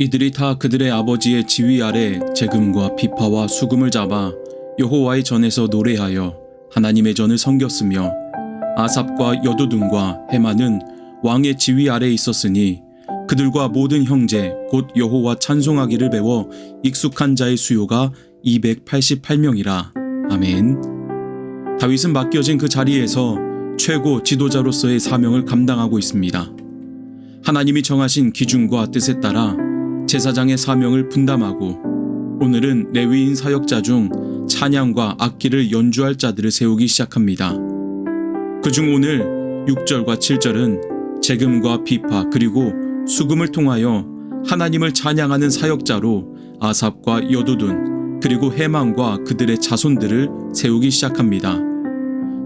이들이 다 그들의 아버지의 지휘 아래 재금과 비파와 수금을 잡아 여호와의 전에서 노래하여 하나님의 전을 섬겼으며 아삽과 여두둔과 해마는 왕의 지휘 아래 있었으니 그들과 모든 형제 곧 여호와 찬송하기를 배워 익숙한 자의 수요가 288명이라 아멘. 다윗은 맡겨진 그 자리에서 최고 지도자로서의 사명을 감당하고 있습니다. 하나님이 정하신 기준과 뜻에 따라 제사장의 사명을 분담하고 오늘은 레위인 사역자 중 찬양과 악기를 연주할 자들을 세우기 시작합니다. 그중 오늘 6절과 7절은 재금과 비파 그리고 수금을 통하여 하나님을 찬양하는 사역자로 아삽과 여두둔 그리고 해망과 그들의 자손들을 세우기 시작합니다.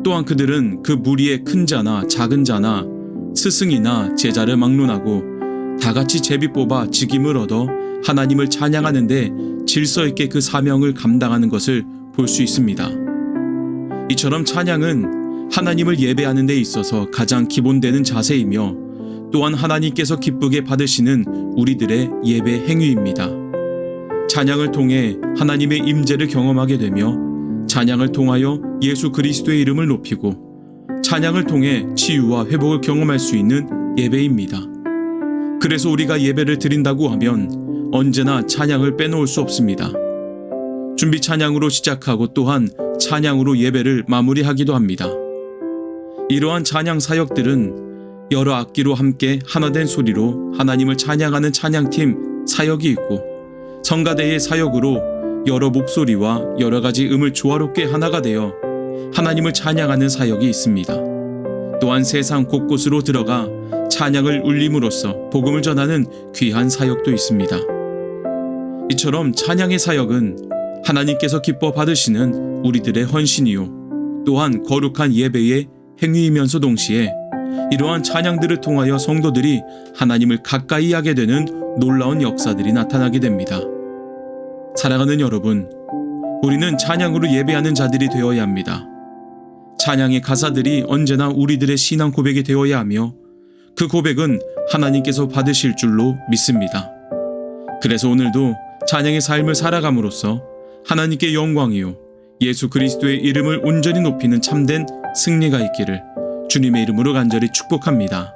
또한 그들은 그 무리의 큰 자나 작은 자나 스승이나 제자를 막론하고 다 같이 제비 뽑아 직임을 얻어 하나님을 찬양하는데 질서 있게 그 사명을 감당하는 것을 볼 수 있습니다. 이처럼 찬양은 하나님을 예배하는 데 있어서 가장 기본되는 자세이며 또한 하나님께서 기쁘게 받으시는 우리들의 예배 행위입니다. 찬양을 통해 하나님의 임재를 경험하게 되며 찬양을 통하여 예수 그리스도의 이름을 높이고 찬양을 통해 치유와 회복을 경험할 수 있는 예배입니다. 그래서 우리가 예배를 드린다고 하면 언제나 찬양을 빼놓을 수 없습니다. 준비 찬양으로 시작하고 또한 찬양으로 예배를 마무리하기도 합니다. 이러한 찬양 사역들은 여러 악기로 함께 하나된 소리로 하나님을 찬양하는 찬양팀 사역이 있고 성가대의 사역으로 여러 목소리와 여러 가지 음을 조화롭게 하나가 되어 하나님을 찬양하는 사역이 있습니다. 또한 세상 곳곳으로 들어가 찬양을 울림으로써 복음을 전하는 귀한 사역도 있습니다. 이처럼 찬양의 사역은 하나님께서 기뻐 받으시는 우리들의 헌신이요. 또한 거룩한 예배의 행위이면서 동시에 이러한 찬양들을 통하여 성도들이 하나님을 가까이 하게 되는 놀라운 역사들이 나타나게 됩니다. 사랑하는 여러분, 우리는 찬양으로 예배하는 자들이 되어야 합니다. 찬양의 가사들이 언제나 우리들의 신앙 고백이 되어야 하며 그 고백은 하나님께서 받으실 줄로 믿습니다. 그래서 오늘도 찬양의 삶을 살아감으로써 하나님께 영광이요 예수 그리스도의 이름을 온전히 높이는 참된 승리가 있기를 주님의 이름으로 간절히 축복합니다.